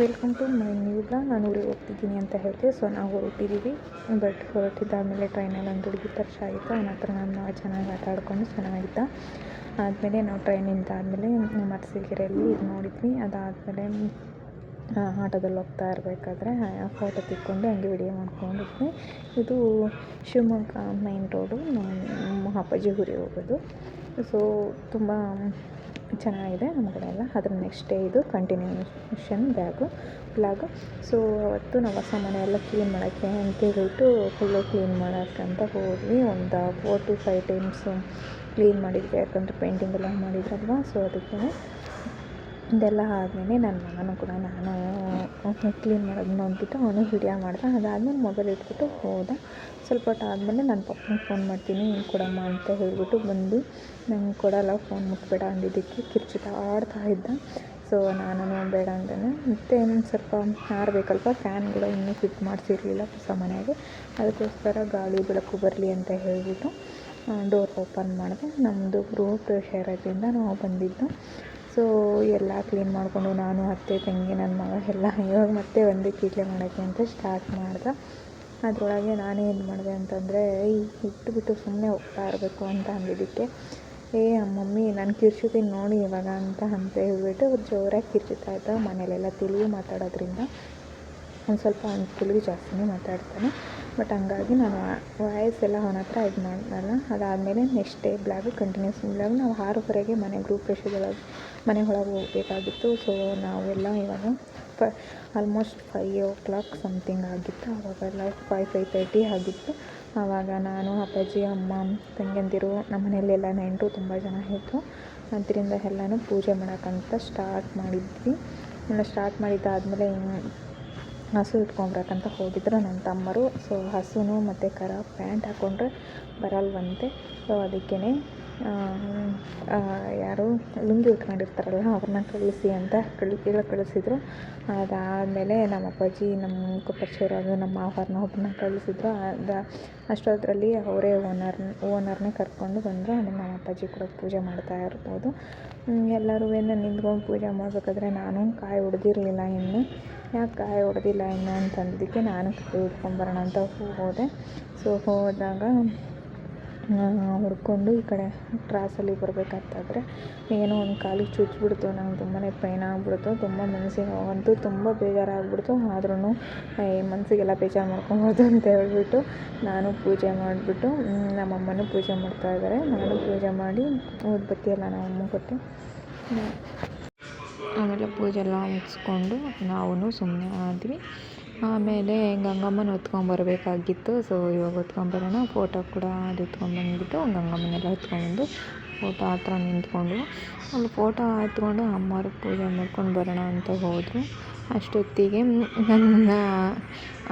Welcome to my new blog ನಾನು ಊರಿಗೆ ಹೋಗ್ತಿದ್ದೀನಿ ಅಂತ ಹೇಳಿದೆ. ಸೊ ನಾವು ಹೊರಟಿದ್ದೀವಿ ಬಟ್ ಹೊರಟಿದ್ದಾದಮೇಲೆ ಟ್ರೈನಲ್ಲಿ ಒಂದು ಹುಡುಗಿ ಪರಿಚಯ ಆಯಿತು. ಅವನ ಹತ್ರ ನಾನು ಚೆನ್ನಾಗಿ ಆಟ ಆಡಿಕೊಂಡು ಚೆನ್ನಾಗಿದ್ದ. ಆದಮೇಲೆ ನಾವು ಟ್ರೈನಿಂದ ಆದಮೇಲೆ ಮರ್ಸಿಗೆರೆಯಲ್ಲಿ ಇದು ನೋಡಿದ್ವಿ. ಅದಾದಮೇಲೆ ಆಟೋದಲ್ಲಿ ಹೋಗ್ತಾ ಇರಬೇಕಾದ್ರೆ ಫೋಟೋ ತಿಕ್ಕೊಂಡು ಹಂಗೆ ವಿಡಿಯೋ ಮಾಡ್ಕೊಂಡಿದ್ವಿ ಇದು ಶಿವಮೊಗ್ಗ ಮೈನ್ ರೋಡು ಅಪ್ಪಾಜಿ ಊರಿಗೆ ಹೋಗೋದು. ಸೊ ತುಂಬ ಚೆನ್ನಾಗಿದೆ ನಮ್ಮ ಕಡೆ ಎಲ್ಲ ಅದ್ರ ನೆಕ್ಸ್ಟ್ ಡೇ ಇದು ಕಂಟಿನ್ಯೂಷನ್ ಬ್ಯಾಗು ಬ್ಲಾಗು ಸೊ ಅವತ್ತು ನಾವು ಹೊಸ ಮನೆ ಎಲ್ಲ ಕ್ಲೀನ್ ಮಾಡೋಕ್ಕೆ ಅಂತೇಳ್ಬಿಟ್ಟು ಫುಲ್ಲು ಕ್ಲೀನ್ ಮಾಡೋಕ್ಕಂತ ಹೋದ್ವಿ. ಒಂದು four to five times clean ಮಾಡಿದ್ವಿ. ಯಾಕಂದರೆ ಪೇಂಟಿಂಗ್ ಎಲ್ಲ ಮಾಡಿದ್ರಲ್ವ? ಸೊ ಅದಕ್ಕೆ ಇದೆಲ್ಲ ಆದಮೇಲೆ ನನ್ನ ಮಗನೂ ಕೂಡ ನಾನು ಕ್ಲೀನ್ ಮಾಡೋದು ನೋಡಿಬಿಟ್ಟು ಅವನು ವಿಡಿಯೋ ಮಾಡ್ದ. ಅದಾದಮೇಲೆ ಮೊಬೈಲ್ ಇಟ್ಬಿಟ್ಟು ಹೋದ. ಸ್ವಲ್ಪ ಹೊತ್ತು ಆದಮೇಲೆ ನನ್ನ ಪಪ್ಪನಿಗೆ ಫೋನ್ ಮಾಡ್ತೀನಿ. ಕೊಡಮ್ಮ ಅಂತ ಹೇಳಿಬಿಟ್ಟು ಬಂದು ನಂಗೆ ಕೊಡಲ್ಲ ಫೋನ್ ಮುಟ್ಬೇಡ ಅಂದಿದ್ದಕ್ಕೆ ಕಿರ್ಚಿದಾಡ್ತಾ ಇದ್ದ. ಸೊ ನಾನು ಬೇಡ ಅಂದೇನೆ. ಮತ್ತು ಸ್ವಲ್ಪ ಆರಬೇಕಲ್ಪ ಫ್ಯಾನ್ ಕೂಡ ಇನ್ನೂ ಫಿಟ್ ಮಾಡಿಸಿರ್ಲಿಲ್ಲ ಹೊಸ ಮನೆಗೆ. ಅದಕ್ಕೋಸ್ಕರ ಗಾಳಿ ಬೆಳಕು ಬರಲಿ ಅಂತ ಹೇಳಿಬಿಟ್ಟು ಡೋರ್ ಓಪನ್ ಮಾಡಿದೆ. ನಮ್ಮದು ಗೃಹ ಪ್ರವೇಶ ಇರೋದ್ರಿಂದ ನಾವು ಬಂದಿದ್ದು. ಸೊ ಎಲ್ಲ ಕ್ಲೀನ್ ಮಾಡಿಕೊಂಡು ನಾನು, ಅತ್ತೆ, ತಂಗಿ ನನ್ನ ಮಗ ಎಲ್ಲ ಇವಾಗ ಮತ್ತೆ ಒಂದೇ ಕೀಟ್ಲೆ ಮಾಡೋಕ್ಕೆ ಅಂತ ಸ್ಟಾರ್ಟ್ ಮಾಡ್ದೆ. ಅದರೊಳಗೆ ನಾನೇನು ಮಾಡಿದೆ ಅಂತಂದರೆ ಬಿಟ್ಟು ಸುಮ್ಮನೆ ಹೋಗ್ತಾ ಇರಬೇಕು ಅಂತ ಅಂದಿದ್ದಕ್ಕೆ. ಏ ಮಮ್ಮಿ ನಾನು ಕಿರ್ಚುತ್ತೀನಿ ನೋಡಿ ಇವಾಗ ಅಂತ ಅಂತ ಹೇಳ್ಬಿಟ್ಟು ಜೋರಾಗಿ ಕಿರ್ಚುತ್ತಾ ಇದ್ದ. ಮನೇಲೆಲ್ಲ ತಿಳಿಯು ಮಾತಾಡೋದ್ರಿಂದ ಒಂದು ಸ್ವಲ್ಪ ಅವ್ನು ತೆಲುಗು ಜಾಸ್ತಿನೇ ಮಾತಾಡ್ತಾನೆ. ಬಟ್ ಹಂಗಾಗಿ ನಾನು ವಾಯ್ಸ್ ಎಲ್ಲ ಅವನ ಹತ್ರ ಇದು ಮಾಡಲ್ಲ ಅದಾದಮೇಲೆ next day blog continues blog ನಾವು ಆರೂವರೆಗೆ ಮನೆ ಗ್ರೂಪ್ ಪ್ರವೇಶದೊಳಗೆ ಮನೆ ಒಳಗೆ ಹೋಗಬೇಕಾಗಿತ್ತು. ಸೊ ನಾವೆಲ್ಲ ಇವಾಗ ಫ almost five o'clock something ಆಗಿತ್ತು. ಆವಾಗೆಲ್ಲ ಫೈವ್ ಫೈವ್ ತರ್ಟಿ ಆಗಿತ್ತು. ಆವಾಗ ನಾನು, ಅಪ್ಪಾಜಿ, ಅಮ್ಮ, ತಂಗಿಯಂದಿರು ನಮ್ಮ ಮನೆಯಲ್ಲೆಲ್ಲ ನೆಂಟರು ತುಂಬ ಜನ ಇದ್ದರು ಅದರಿಂದ ಎಲ್ಲನೂ ಪೂಜೆ ಮಾಡೋಕ್ಕಂತ ಸ್ಟಾರ್ಟ್ ಮಾಡಿದ್ವಿ. ಎಲ್ಲ ಸ್ಟಾರ್ಟ್ ಮಾಡಿದ್ದಾದಮೇಲೆ ಹಸು ಇಟ್ಕೊಂಬರಕ್ಕಂತ ಹೋಗಿದ್ರು ನನ್ನ ತಮ್ಮರು. ಸೊ ಹಸುನು ಮತ್ತು ಕರ ಪ್ಯಾಂಟ್ ಹಾಕ್ಕೊಂಡ್ರೆ ಬರಲ್ವಂತೆ. ಸೊ ಅದಕ್ಕೇ ಯಾರು ಲುಂಗಿ ಉಟ್ಕೊಂಡಿರ್ತಾರಲ್ಲ ಅವ್ರನ್ನ ಕಳಿಸಿ ಅಂತ ಕಳಿ ಹೇಳಿ ಕಳಿಸಿದ್ರು. ಅದಾದಮೇಲೆ ನಮ್ಮ ಅಪ್ಪಾಜಿ, ನಮ್ಮ ಪರಿಚಯ ಇರೋದು ನಮ್ಮ ಮಾವರನ್ನ ಒಬ್ಬರನ್ನ ಕಳಿಸಿದ್ರು. ಅದು ಅಷ್ಟೊತ್ತರಲ್ಲಿ ಅವರೇ ಓನರ್, ಓನರ್ನೇ ಕರ್ಕೊಂಡು ಬಂದರು. ಆಮೇಲೆ ನಮ್ಮ ಅಪ್ಪಾಜಿ ಕೂಡ ಪೂಜೆ ಮಾಡ್ತಾ ಇರ್ಬೋದು. ಎಲ್ಲರೂ ನಿಂತ್ಕೊಂಡು ಪೂಜೆ ಮಾಡಬೇಕಾದ್ರೆ ನಾನು ಕಾಯಿ ಹೊಡೆದಿರಲಿಲ್ಲ ಇನ್ನು. ಯಾಕೆ ಕಾಯಿ ಹೊಡೆದಿಲ್ಲ ಇನ್ನು ಅಂತಂದಿದ್ದಕ್ಕೆ ನಾನು ಕಾಯಿ ಹಿಡ್ಕೊಂಬರೋಣ ಅಂತ ಹೋದೆ. ಸೊ ಹೋದಾಗ ಹುಡ್ಕೊಂಡು ಈ ಕಡೆ ಕ್ರಾಸಲ್ಲಿ ಬರಬೇಕಾದ್ರೆ ಏನೋ ಒಂದು ಕಾಲಿಗೆ ಚುಚ್ಚಿಬಿಡ್ತು ನಂಗೆ ತುಂಬಾ ಪೈನ್ ಆಗಿಬಿಡ್ತು, ತುಂಬ ಮನಸ್ಸಿಗೆ ಅಂತೂ ತುಂಬ ಬೇಜಾರಾಗ್ಬಿಡ್ತು ಆದ್ರೂ ಮನಸ್ಸಿಗೆಲ್ಲ ಬೇಜಾರು ಮಾಡ್ಕೊಬಾರ್ದು ಅಂತ ಹೇಳ್ಬಿಟ್ಟು ನಾನು ಪೂಜೆ ಮಾಡಿಬಿಟ್ಟು ನಮ್ಮ ಅಮ್ಮನೂ ಪೂಜೆ ಮಾಡ್ತಾಯಿದ್ದಾರೆ ನಾನು ಪೂಜೆ ಮಾಡಿ ಊದುಬತ್ತಿ ಎಲ್ಲ ನಮ್ಮ ಅಮ್ಮಗೆ ಕೊಟ್ಟೆ ಆಮೇಲೆ ಪೂಜೆ ಎಲ್ಲ ಮುಗಿಸ್ಕೊಂಡು ನಾವು ಸುಮ್ಮನೆ ಆದ್ವಿ. ಆಮೇಲೆ ಗಂಗಮ್ಮನ ಹೊತ್ಕೊಂಬರ್ಬೇಕಾಗಿತ್ತು ಸೊ ಇವಾಗ ಹೊತ್ಕೊಂಬರೋಣ ಫೋಟೋ ಕೂಡ ಅದು ಎತ್ಕೊಂಡ್ಬಂದ್ಬಿಟ್ಟು ಗಂಗಮ್ಮನೆಲ್ಲ ಹೊತ್ಕೊಂಡ್ಬಂದು ಫೋಟೋ ಹತ್ರ ನಿಂತ್ಕೊಂಡು ಅಲ್ಲಿ ಫೋಟೋ ಹತ್ಕೊಂಡು ಅಮ್ಮವ್ರಿಗೆ ಪೂಜೆ ಮಾಡ್ಕೊಂಡು ಬರೋಣ ಅಂತ ಹೋದರು. ಅಷ್ಟೊತ್ತಿಗೆ ನನ್ನ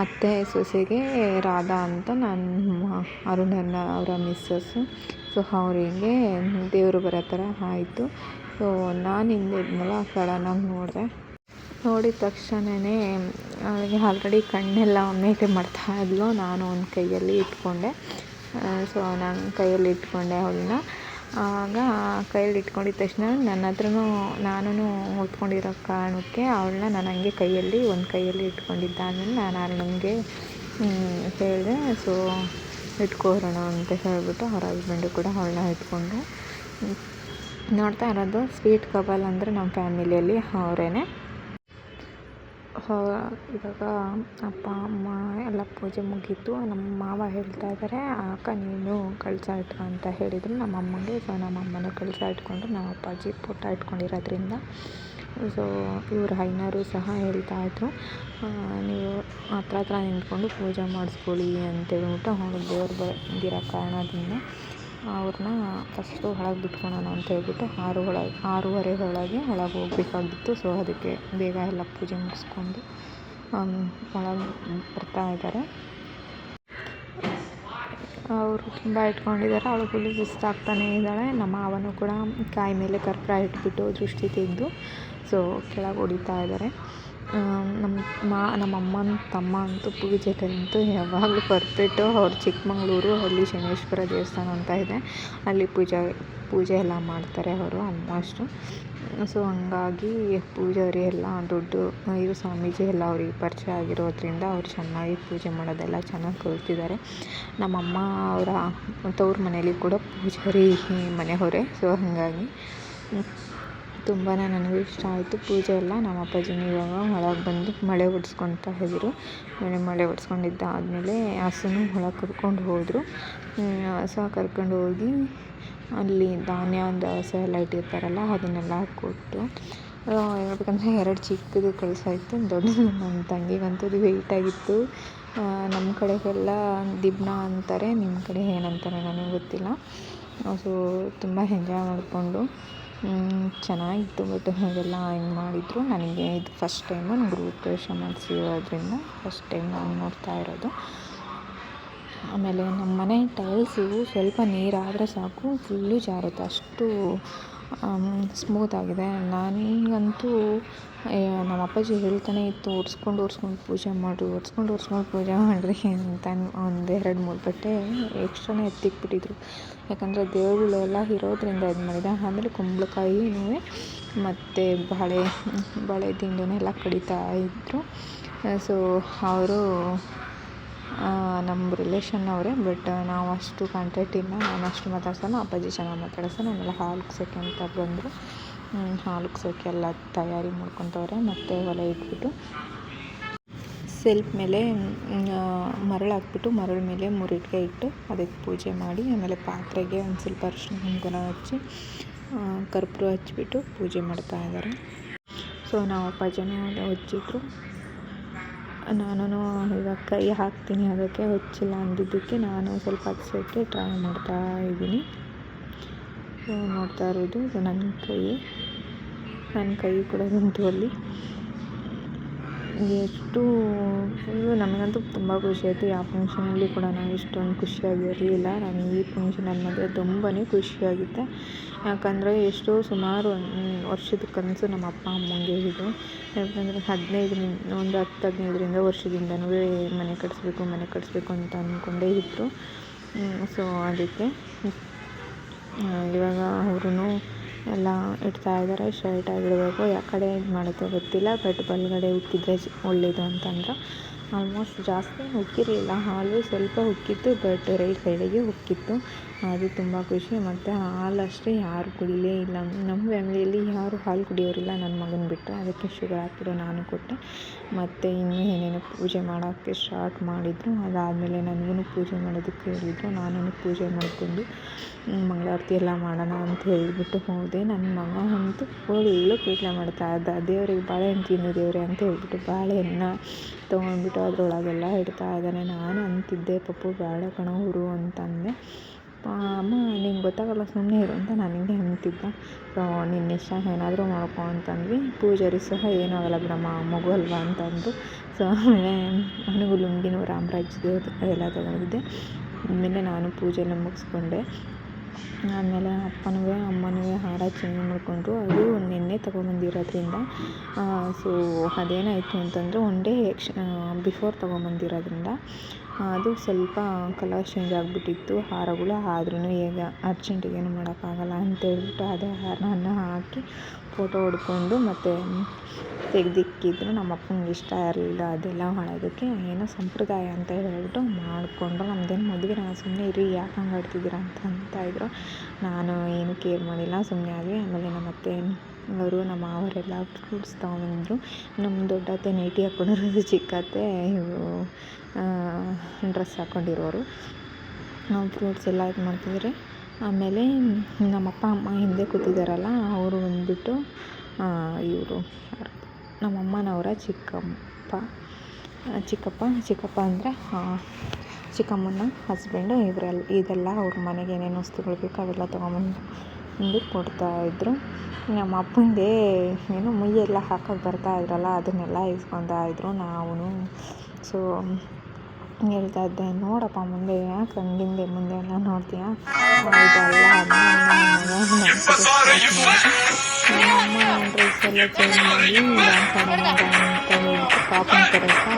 ಅತ್ತೆ ಸೊಸೆಗೆ ರಾಧಾ ಅಂತ ನನ್ನ ಅರುಣಣ್ಣ ಅವರ ಮಿಸ್ಸಸ್ಸು ಸೊ ಅವರಿಗೆ ದೇವರು ಬರೋ ಥರ ಆಯಿತು. ಸೊ ನಾನು ಹಿಂದೆ ಇದ್ನಲ್ಲ, ಸಡನ್ನಾಗಿ ನೋಡಿದೆ. ನೋಡಿದ ತಕ್ಷಣವೇ ಅವಳಿಗೆ ಆಲ್ರೆಡಿ ಕಣ್ಣೆಲ್ಲ ಮೇಲೆ ಮಾಡ್ತಾ ಇದ್ಲು. ನಾನು ಒಂದು ಕೈಯಲ್ಲಿ ಇಟ್ಕೊಂಡೆ. ಸೊ ನಾನು ಕೈಯಲ್ಲಿ ಇಟ್ಕೊಂಡೆ ಅವಳನ್ನ. ಆಗ ಕೈಯಲ್ಲಿ ಇಟ್ಕೊಂಡಿದ ತಕ್ಷಣ ನನ್ನ ಹತ್ರನೂ ನಾನು ಹೊತ್ಕೊಂಡಿರೋ ಕಾರಣಕ್ಕೆ ಅವಳನ್ನ ನಾನು ಹಂಗೆ ಕೈಯಲ್ಲಿ, ಒಂದು ಕೈಯಲ್ಲಿ ಇಟ್ಕೊಂಡಿದ್ದಾದಮೇಲೆ ನಾನು ಅಣ್ಣನಿಗೆ ಹೇಳಿದೆ. ಸೊ ಇಟ್ಕೋರೋಣ ಅಂತ ಹೇಳಿಬಿಟ್ಟು ಅವ್ರ ಹಸ್ಬೆಂಡು ಕೂಡ ಅವಳನ್ನ ಇಟ್ಕೊಂಡೆ ನೋಡ್ತಾ ಇರೋದು ಸ್ವೀಟ್ ಕಬಲ್ ಅಂದರೆ ನಮ್ಮ ಫ್ಯಾಮಿಲಿಯಲ್ಲಿ ಅವರೇ ಇವಾಗ ಅಪ್ಪ, ಅಮ್ಮ ಎಲ್ಲ ಪೂಜೆ ಮುಗೀತು. ನಮ್ಮ ಮಾವ ಹೇಳ್ತಾ ಇದ್ದಾರೆ ಅಕ್ಕ, ನೀನು ಕಳಸ ಇಟ್ಕೊ ಅಂತ ಹೇಳಿದರು. ನಮ್ಮ ಅಮ್ಮಂಗೆ ಸೊ ನಮ್ಮ ಅಮ್ಮನೂ ಕಳಸ ಇಟ್ಕೊಂಡು ನಮ್ಮ ಅಪ್ಪಾಜಿ ಫೋಟೋ ಇಟ್ಕೊಂಡಿರೋದ್ರಿಂದ ಸೊ ಇವ್ರ ಹೈನರು ಸಹ ಹೇಳ್ತಾ ಇದ್ರು. ನೀವು ಹತ್ರ ಹತ್ರ ನಿಂತ್ಕೊಂಡು ಪೂಜೆ ಮಾಡಿಸ್ಕೊಳ್ಳಿ ಅಂತೇಳ್ಬಿಟ್ಟು ಅವ್ರು ದೇವ್ರು ಬಂದಿರೋ ಕಾರಣದಿಂದ ಅವ್ರನ್ನ ಫಸ್ಟು ಒಳಗೆ ಬಿಟ್ಕೊಳೋಣ ಅಂತ ಹೇಳ್ಬಿಟ್ಟು ಆರು ಒಳಗೆ ಆರೂವರೆ ಒಳಗೆ ಒಳಗೆ ಹೋಗಬೇಕಾಗಿತ್ತು. ಸೊ ಅದಕ್ಕೆ ಬೇಗ ಎಲ್ಲ ಪೂಜೆ ಮುಗಿಸ್ಕೊಂಡು ಒಳಗೆ ಬರ್ತಾ ಇದ್ದಾರೆ ಅವರು ತುಂಬ ಇಟ್ಕೊಂಡಿದ್ದಾರೆ ಅವಳು ಫುಲ್ಲು ಸುಸ್ತಾಗ್ತಾನೇ ಇದ್ದಾಳೆ. ನಮ್ಮ ಮಾವನೂ ಕೂಡ ಕಾಯಿ ಮೇಲೆ ಕರ್ಪೂರ ಇಟ್ಬಿಟ್ಟು ದೃಷ್ಟಿ ತೆಗೆದು ಸೊ ಕೆಳಗೆ ಹೊಡಿತಾ ಇದ್ದಾರೆ ನಮ್ಮ ಮಾ ನಮ್ಮ ಅಮ್ಮನ ತಮ್ಮ ಅಂತೂ ಪೂಜೆಗಂತೂ ಯಾವಾಗಲೂ ಪರ್ಫೆಕ್ಟು ಅವ್ರು ಚಿಕ್ಕಮಗಳೂರು, ಅಲ್ಲಿ ಶನೇಶ್ವರ ದೇವಸ್ಥಾನ ಅಂತ ಇದೆ. ಅಲ್ಲಿ ಪೂಜೆ ಪೂಜೆ ಎಲ್ಲ ಮಾಡ್ತಾರೆ ಅವರು ಆಲ್ಮೋಸ್ಟು ಸೊ ಹಂಗಾಗಿ ಪೂಜಾರಿ ಎಲ್ಲ, ದುಡ್ಡು ಇದು ಸ್ವಾಮೀಜಿ ಎಲ್ಲ ಅವ್ರಿಗೆ ಪರಿಚಯ ಆಗಿರೋದ್ರಿಂದ ಅವ್ರು ಚೆನ್ನಾಗಿ ಪೂಜೆ ಮಾಡೋದೆಲ್ಲ ಚೆನ್ನಾಗಿ ಕಲ್ತಿದ್ದಾರೆ. ನಮ್ಮಮ್ಮ ಅವರ ತವ್ರ ಮನೇಲಿ ಕೂಡ ಪೂಜಾರಿ ಮನೆಯವರೇ. ಸೊ ಹಾಗಾಗಿ ತುಂಬಾ ನನಗೂ ಇಷ್ಟ ಆಯಿತು. ಪೂಜೆ ಎಲ್ಲ ನಮ್ಮ ಅಪ್ಪಾಜಿನೂ ಇವಾಗ ಒಳಗೆ ಬಂದು ಮಳೆ ಹೊಡ್ಸ್ಕೊತಾ ಇದ್ರು. ಮಳೆ ಮಳೆ ಹೊಡ್ಸ್ಕೊಂಡಿದ್ದ ಆದಮೇಲೆ ಹಸುನು ಒಳಗೆ ಕರ್ಕೊಂಡು ಹೋದರು. ಹಸ ಕರ್ಕೊಂಡು ಹೋಗಿ ಅಲ್ಲಿ ಧಾನ್ಯ, ಒಂದು ಹಸ ಎಲ್ಲ ಇಟ್ಟಿರ್ತಾರಲ್ಲ, ಅದನ್ನೆಲ್ಲ ಕೊಟ್ಟು ಹೇಳ್ಬೇಕಂದ್ರೆ ಎರಡು ಚಿಕ್ಕದು ಕಳಿಸಾಯಿತು ದೊಡ್ಡದು. ನನ್ನ ತಂಗಿಗಂತೂ ಅದು ವೆಯ್ಟ್ ಆಗಿತ್ತು. ನಮ್ಮ ಕಡೆಗೆಲ್ಲ ದಿಬ್ಣ ಅಂತಾರೆ, ನಿಮ್ಮ ಕಡೆ ಏನಂತಾರೆ ನನಗೆ ಗೊತ್ತಿಲ್ಲ. ಸೊ, ತುಂಬ ಎಂಜಾಯ್ ಮಾಡಿಕೊಂಡು ಚೆನ್ನಾಗಿತ್ತು ಬಟ್ ಹಾಗೆಲ್ಲ ಹಿಂಗೆ ಮಾಡಿದರು. ನನಗೆ ಇದು ಫಸ್ಟ್ ಟೈಮು ನಾನು ಗೃಹಪ್ರವೇಶ ಮಾಡಿಸಿರೋದ್ರಿಂದ ಫಸ್ಟ್ ಟೈಮ್ ನಾನು ನೋಡ್ತಾ ಇರೋದು. ಆಮೇಲೆ ನಮ್ಮ ಮನೆ ಟೈಲ್ಸು ಸ್ವಲ್ಪ ನೀರಾದರೆ ಸಾಕು ಫುಲ್ಲು ಜಾರುತ್ತೆ. ಅಷ್ಟು ಸ್ಮೂತಾಗಿದೆ ನನಗಂತೂ ನಮ್ಮ ಅಪ್ಪಾಜಿ ಹೇಳ್ತಾನೆ ಇತ್ತು ಒರ್ಸ್ಕೊಂಡು ಒರ್ಸ್ಕೊಂಡು ಪೂಜೆ ಮಾಡಿರಿ ಒರ್ಸ್ಕೊಂಡು ಒರ್ಸ್ಕೊಂಡು ಪೂಜೆ ಮಾಡಿರಿ ಅಂತ ಒಂದು ಎರಡು, ಮೂರು ಬಟ್ಟೆ ಎಕ್ಸ್ಟ್ರಾನೇ ಎತ್ತಿಕ್ಬಿಟ್ಟಿದ್ರು ಯಾಕಂದರೆ ದೇವ್ರುಗಳೆಲ್ಲ ಇರೋದ್ರಿಂದ ಇದು ಮಾಡಿದೆ. ಆಮೇಲೆ ಕುಂಬಳಕಾಯಿನೂ ಮತ್ತು ಬಾಳೆ ಬಾಳೆ ದಿಂಡನ್ನೆಲ್ಲ ಕಡಿತಾ ಇದ್ದರು ಸೊ ಅವರು ನಮ್ಮ ರಿಲೇಷನ್ ಅವರೇ ಬಟ್ ನಾವು ಅಷ್ಟು ಕಾಂಟ್ಯಾಕ್ಟ್ ಇಲ್ಲ. ನಾನು ಅಷ್ಟು ಮಾತಾಡ್ಸಲ್ಲ. ಅಪ್ಪಾಜಿ ಚೆನ್ನಾಗಿ ಮಾತಾಡಿಸ್ತಾನೆ ಆಮೇಲೆ ಹಾಲು ಕುಗ್ಸೋಕ್ಕೆ ಅಂತ ಬಂದರು. ಹಾಲು ಕುಗ್ಸೋಕ್ಕೆ ಎಲ್ಲ ತಯಾರಿ ಮಾಡ್ಕೊತವ್ರೆ. ಮತ್ತು ಹೊಲ ಇಟ್ಬಿಟ್ಟು ಸೆಲ್ಫ್ ಮೇಲೆ ಮರಳು ಹಾಕ್ಬಿಟ್ಟು ಮರಳು ಮೇಲೆ ಮುರಿಟ್ಗೆ ಇಟ್ಟು ಅದಕ್ಕೆ ಪೂಜೆ ಮಾಡಿ, ಆಮೇಲೆ ಪಾತ್ರೆಗೆ ಒಂದು ಸ್ವಲ್ಪ ಅರಿಶಿನ ಕುಂಕುಮ ಹಚ್ಚಿ ಕರ್ಪೂರ ಹಚ್ಬಿಟ್ಟು ಪೂಜೆ ಮಾಡ್ತಾ ಇದ್ದಾರೆ ಸೊ ನಾವು ಅಪ್ಪಾಜಿನೂ ಹಚ್ಚಿದ್ರು ನಾನು ಇವಾಗ ಕೈ ಹಾಕ್ತೀನಿ, ಅದಕ್ಕೆ ಹೊಚ್ಚಿಲ್ಲ ಅಂದಿದ್ದಕ್ಕೆ ನಾನು ಸ್ವಲ್ಪ ಹಚ್ಚೋಕ್ಕೆ ಟ್ರೈ ಮಾಡ್ತಾ ಇದ್ದೀನಿ. ನೋಡ್ತಾ ಇರೋದು ಇದು ನನ್ನ ಕೈ. ನನ್ನ ಕೈ ಕೂಡ ಬಂತು ಅಲ್ಲಿ. ಎಷ್ಟು, ಇದು ನನಗಂತೂ ತುಂಬ ಖುಷಿ ಆಯಿತು. ಯಾವ ಫಂಕ್ಷನಲ್ಲಿ ಕೂಡ ನಾನು ಇಷ್ಟೊಂದು ಖುಷಿಯಾಗಿರಲಿಲ್ಲ ನಾನು ಈ ಫಂಕ್ಷನಲ್ಲಿ ಮಾತ್ರ ತುಂಬಾ ಖುಷಿಯಾಗಿದ್ದೆ ಯಾಕಂದರೆ ಎಷ್ಟೋ ಸುಮಾರು ವರ್ಷದ ಕನಸು ನಮ್ಮ ಅಪ್ಪ ಅಮ್ಮಂಗೆ ಇದು. ಯಾಕಂದರೆ ಹದಿನೈದರಿಂದ ಒಂದು ಹತ್ತು ಹದಿನೈದರಿಂದ ವರ್ಷದಿಂದನೂ ಮನೆ ಕಟ್ಟಿಸ್ಬೇಕು ಮನೆ ಕಟ್ಟಿಸ್ಬೇಕು ಅಂತ ಅಂದ್ಕೊಂಡೇ ಇದ್ದರು ಸೊ ಅದಕ್ಕೆ ಇವಾಗ ಅವ್ರೂ ಎಲ್ಲ ಇಡ್ತಾ ಇದ್ದಾರೆ ಸ್ಟ್ರೈಟಾಗಿ ಇಡಬೇಕು ಯಾವ ಕಡೆ ಇದು ಮಾಡುತ್ತೋ ಗೊತ್ತಿಲ್ಲ, ಬಟ್ ಬಲಗಡೆ ಉಕ್ಕಿದ್ರೆ ಒಳ್ಳೆಯದು ಅಂತಂದ್ರು. ಆಲ್ಮೋಸ್ಟ್ ಜಾಸ್ತಿ ಉಕ್ಕಿರಲಿಲ್ಲ ಹಾಲು ಸ್ವಲ್ಪ ಉಕ್ಕಿತ್ತು ಬಟ್ ರೈಟ್ ಸೈಡಿಗೆ ಉಕ್ಕಿತ್ತು ಅದು ತುಂಬ ಖುಷಿ. ಮತ್ತು ಹಾಲು ಅಷ್ಟೇ ಯಾರು ಕುಡಿಲೇ ಇಲ್ಲ. ನಮ್ಮ ಫ್ಯಾಮಿಲಿಯಲ್ಲಿ ಯಾರು ಹಾಲು ಕುಡಿಯೋರಿಲ್ಲ ನನ್ನ ಮಗನ ಬಿಟ್ಟರೆ ಅದಕ್ಕೆ ಶುಗರ್ ಹಾಕ್ಬಿಟ್ಟು ನಾನು ಕೊಟ್ಟೆ. ಮತ್ತು ಇನ್ನೂ ಏನೇನೋ ಪೂಜೆ ಮಾಡೋಕ್ಕೆ ಸ್ಟಾರ್ಟ್ ಮಾಡಿದರು. ಅದಾದಮೇಲೆ ನನಗೂ ಪೂಜೆ ಮಾಡೋದಕ್ಕೆ ಹೇಳಿದರು. ನಾನು ಪೂಜೆ ಮಾಡಿಕೊಂಡು ಮಂಗಳಾರತಿ ಎಲ್ಲ ಮಾಡೋಣ ಅಂತ ಹೇಳಿಬಿಟ್ಟು ಹೋದೆ. ನನ್ನ ಮಗ ಅಂತೂ ಫುಲ್ಲು ಕೀಟ್ಲೆ ಮಾಡ್ತಾ ಇದ್ದ. ದೇವರಿಗೆ ಬಾಳೆಹಣ್ಣು ತಿನ್ನು ದೇವರೇ ಅಂತ ಹೇಳ್ಬಿಟ್ಟು ಬಾಳೆಹಣ್ಣು ತೊಗೊಂಡ್ಬಿಟ್ಟು ಅದರೊಳಗೆಲ್ಲ ಇಡ್ತಾ ಇದ್ದಾನೆ. ನಾನು ಅಂತಿದ್ದೆ, ಪಪ್ಪು, ಬೇಡ ಕಣೋ, ಹುರು ಅಂತಂದೆ. ಅಮ್ಮ, ನಿಂಗೆ ಗೊತ್ತಾಗಲ್ಲ ಸುಮ್ಮನೆ ಇರು ಅಂತ ನನಗೆ ಅಂತಿದ್ದ. ಸೊ ನಿನ್ನ ಇಷ್ಟ, ಏನಾದರೂ ಮಾಡ್ಕೊ ಅಂತಂದ್ವಿ. ಪೂಜಾರಿ ಸಹ ಏನಾಗಲ್ಲ ಬಿಡಮ್ಮ, ಮಗು ಅಲ್ವಾ? ಅಂತಂದು. ಸೊ, ಆಮೇಲೆ ನನಗೂ ಲುಂಗಿನೂ ರಾಮರಾಜ್ಯದ ಎಲ್ಲ ತಗೊಂಡಿದ್ದೆ. ಆಮೇಲೆ ನಾನು ಪೂಜೆ ಎಲ್ಲ ಮುಗಿಸ್ಕೊಂಡೆ. ಆಮೇಲೆ ಅಪ್ಪನಿಗೆ ಅಮ್ಮನಿಗೆ ಹಾರ ಚೇಂಜ್ ಮಾಡಿಕೊಂಡ್ರು. ಅದು ನಿನ್ನೆ ತೊಗೊಂಬಂದಿರೋದ್ರಿಂದ ಸೊ ಅದೇನಾಯಿತು ಅಂತಂದರೆ ಒನ್ ಡೇ ಎಕ್ಸ್ ಬಿಫೋರ್ ತೊಗೊಂಬಂದಿರೋದ್ರಿಂದ ಅದು ಸ್ವಲ್ಪ ಕಲರ್ ಚೇಂಜ್ ಆಗಿಬಿಟ್ಟಿತ್ತು, ಹಾರಗಳು ಆದ್ರೂ ಈಗ ಅರ್ಜೆಂಟಿಗೆ ಏನು ಮಾಡೋಕ್ಕಾಗಲ್ಲ ಅಂತೇಳ್ಬಿಟ್ಟು ಅದೇ ಹಾರನ ಹಾಕಿ ಫೋಟೋ ಹೊಡ್ಕೊಂಡು ಮತ್ತು ತೆಗ್ದಿಕ್ಕಿದ್ರು. ನಮ್ಮ ಅಪ್ಪಂಗೆ ಇಷ್ಟ ಇರಲಿಲ್ಲ ಅದೆಲ್ಲ ಮಾಡೋದಕ್ಕೆ. ಏನೋ ಸಂಪ್ರದಾಯ ಅಂತ ಹೇಳ್ಬಿಟ್ಟು ಮಾಡಿಕೊಂಡು ನಮ್ಮದೇನು ಮದುವೆ ನಾನು ಸುಮ್ಮನೆ ಇರಿ, ಯಾಕೆ ಹಂಗೆ ಆಡ್ತಿದ್ದೀರ ಅಂತ ಇದ್ರು. ನಾನು ಏನು ಕೇರ್ ಮಾಡಿಲ್ಲ ಸುಮ್ಮನೆ ಆದ್ವಿ. ಆಮೇಲೆ ನಮ್ಮ ಅತ್ತೆ ಅವರು ನಮ್ಮ ಮಾವರೆಲ್ಲ ಫ್ರೂಟ್ಸ್ ತೊಗೊಂಬಂದ್ರು ನಮ್ಮ ದೊಡ್ಡತ್ತೆ ನೈಟಿ ಹಾಕ್ಕೊಂಡಿರೋದು ಚಿಕ್ಕ ಅತ್ತೆ, ಇವರು ಡ್ರೆಸ್ ಹಾಕ್ಕೊಂಡಿರೋರು ನಾವು ಫ್ರೂಟ್ಸ್ ಎಲ್ಲ ಇದು ಮಾಡ್ತಿದ್ರೆ. ಆಮೇಲೆ ನಮ್ಮಪ್ಪ ಅಮ್ಮ ಹಿಂದೆ ಕೂತಿದ್ದಾರಲ್ಲ ಅವರು ಬಂದುಬಿಟ್ಟು ಇವರು ನಮ್ಮಮ್ಮನವರ ಚಿಕ್ಕಪ್ಪ. ಚಿಕ್ಕಪ್ಪ ಚಿಕ್ಕಪ್ಪ ಅಂದರೆ ಚಿಕ್ಕಮ್ಮನ ಹಸ್ಬೆಂಡು ಇವರೆಲ್ಲ, ಇದೆಲ್ಲ ಅವ್ರ ಮನೆಗೆ ಏನೇನು ವಸ್ತುಗಳು ಬೇಕು ಅವೆಲ್ಲ ತೊಗೊಂಬಂದು ಬಂದು ಕೊಡ್ತಾಯಿದ್ರು ನಮ್ಮ ಅಪ್ಪಂಗೆ ಏನು ಮುಯ್ಯೆಲ್ಲ ಹಾಕೋಕೆ ಬರ್ತಾಯಿದ್ರಲ್ಲ ಅದನ್ನೆಲ್ಲ ಇಸ್ಕೊತಾ ಇದ್ದರು ನಾವು ಸೊ ಹೇಳ್ತಾ ಇದ್ದೆ ನೋಡಪ್ಪ ಮುಂದೆ ಯಾಕೆ ಹಂಗಿಂದೆ ಮುಂದೆ ಎಲ್ಲ ನೋಡ್ತೀಯಾ? ಇದೆಲ್ಲ ನಮ್ಮ ಡ್ರೆಸ್ ಎಲ್ಲ ಚೇಂಜ್ ಮಾಡಿ ಡ್ಯಾನ್ಸ್ ಆಡೋಣ ಅಂತ ಹೇಳ್ಬಿಟ್ಟು ಪಾಪನ ಕರೆಕ್ಟ್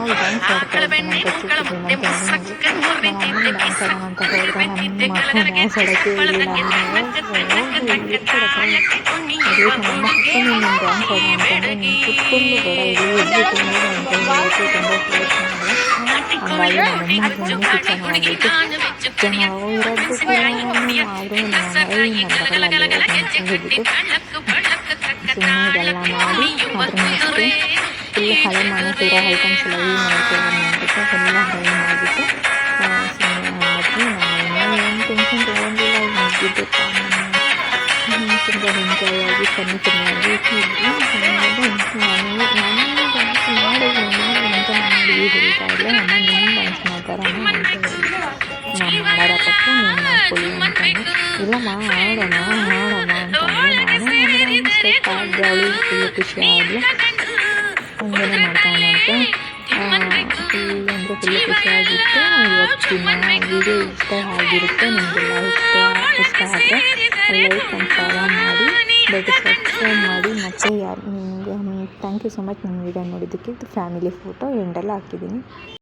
ಸುಮ್ಮನೆ ಇದೆಲ್ಲ ಮಾಡಿ ಅದ್ರ ನೆಕ್ಸ್ಟು ಫುಲ್ ಹಳೆ ಮನೆ ತೀರ ಐಟಮ್ಸ್ ಎಲ್ಲ ಯೂಸ್ ಮಾಡ್ತೇವೆ ಅಂದ್ಬಿಟ್ಟು ಎಲ್ಲ ಹಳೆ ಮಾಡಿಬಿಟ್ಟು ಸುಮ್ಮನೆ ಆದ್ವಿ ನಾನು ಏನು ಟೆನ್ಷನ್ ತೊಗೊಂಡಿಲ್ಲ ಮುಗಿದ್ದು ತುಂಬ ಎಂಜಾಯ್ ಆಗಿ ಫನ್ನಿ ಫನ್ನಿಯಾಗಿ ಇದ್ವಿ ನಾನು ನಾನು ಡ್ಯಾನ್ಸ್ ಮಾಡಿದ್ದೀನಿ ಅಂತ ಮಾಡಿ ಹೇಳ್ತಾ ಇದ್ದೆ ಅಮ್ಮ ನೀನು ಡ್ಯಾನ್ಸ್ ಮಾಡ್ತಾರಮ್ಮ ಅಂತ ಹೇಳಿ ನಾನು ಮಾಡೋದಪ್ಪ ನೀನು ಮಾಡ್ಕೊಳ್ಳಿ ಅಂತಂದು ಇಲ್ಲಮ್ಮ ಆಡೋಣ ಆಡೋಣ ಅಂತಂದು ನಾನು ಅಂದರೆ ಸ್ಟೆಪ್ ಆಡಿದೆ ಅವಳು ಫುಲ್ ಖುಷಿ ಆದಳು ಹಂಗೆ ಮಾಡ್ತಾ ಮಾಡ್ತಾ ಫುಲ್ ಅಂದರೆ ಫುಲ್ ಖುಷಿಯಾಗಿತ್ತು ಇವತ್ತಿನ ವಿಡಿಯೋ ಇಷ್ಟ ಆಗಿರುತ್ತೆ. ನಿಮಗೆಲ್ಲ ಇಷ್ಟ ಇಷ್ಟ ಆದರೆ ಲೈಕ್ ಆ್ಯಂಡ್ ಫಾಲೋ ಮಾಡಿ ಬಟ್ ಸಬ್ಸ್ಕ್ರೈಬ್ ಮಾಡಿ. ಮತ್ತು ಯಾರು ನಿಮಗೆ ಥ್ಯಾಂಕ್ ಯು ಸೊ ಮಚ್ ನನ್ನ ವಿಡಿಯೋ ನೋಡಿದ್ದಕ್ಕೆ ಇದು ಫ್ಯಾಮಿಲಿ ಫೋಟೋ ಎಂಡೆಲ್ಲ ಹಾಕಿದ್ದೀನಿ.